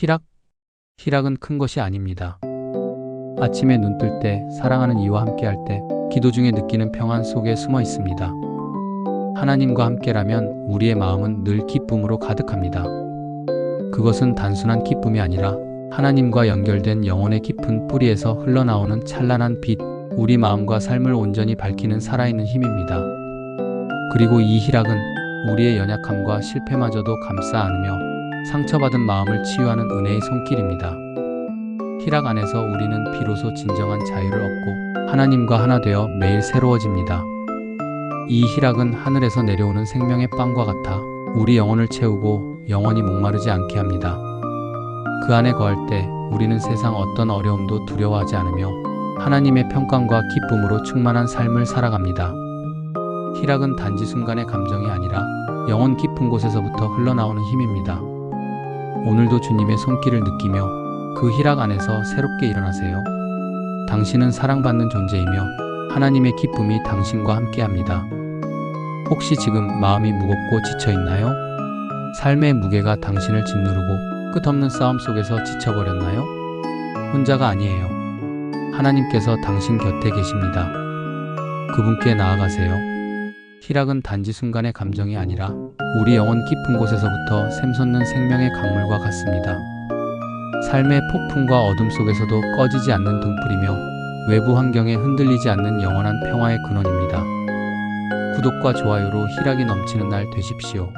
희락? 희락은 큰 것이 아닙니다. 아침에 눈 뜰 때, 사랑하는 이와 함께 할 때, 기도 중에 느끼는 평안 속에 숨어 있습니다. 하나님과 함께라면 우리의 마음은 늘 기쁨으로 가득합니다. 그것은 단순한 기쁨이 아니라 하나님과 연결된 영혼의 깊은 뿌리에서 흘러나오는 찬란한 빛, 우리 마음과 삶을 온전히 밝히는 살아있는 힘입니다. 그리고 이 희락은 우리의 연약함과 실패마저도 감싸 안으며 상처받은 마음을 치유하는 은혜의 손길입니다. 희락 안에서 우리는 비로소 진정한 자유를 얻고 하나님과 하나 되어 매일 새로워집니다. 이 희락은 하늘에서 내려오는 생명의 빵과 같아 우리 영혼을 채우고 영원히 목마르지 않게 합니다. 그 안에 거할 때 우리는 세상 어떤 어려움도 두려워하지 않으며 하나님의 평강과 기쁨으로 충만한 삶을 살아갑니다. 희락은 단지 순간의 감정이 아니라 영혼 깊은 곳에서부터 흘러나오는 힘입니다. 오늘도 주님의 손길을 느끼며 그 희락 안에서 새롭게 일어나세요. 당신은 사랑받는 존재이며 하나님의 기쁨이 당신과 함께 합니다. 혹시 지금 마음이 무겁고 지쳐 있나요? 삶의 무게가 당신을 짓누르고 끝없는 싸움 속에서 지쳐버렸나요? 혼자가 아니에요. 하나님께서 당신 곁에 계십니다. 그분께 나아가세요. 희락은 단지 순간의 감정이 아니라 우리 영혼 깊은 곳에서부터 샘솟는 생명의 강물과 같습니다. 삶의 폭풍과 어둠 속에서도 꺼지지 않는 등불이며 외부 환경에 흔들리지 않는 영원한 평화의 근원입니다. 구독과 좋아요로 희락이 넘치는 날 되십시오.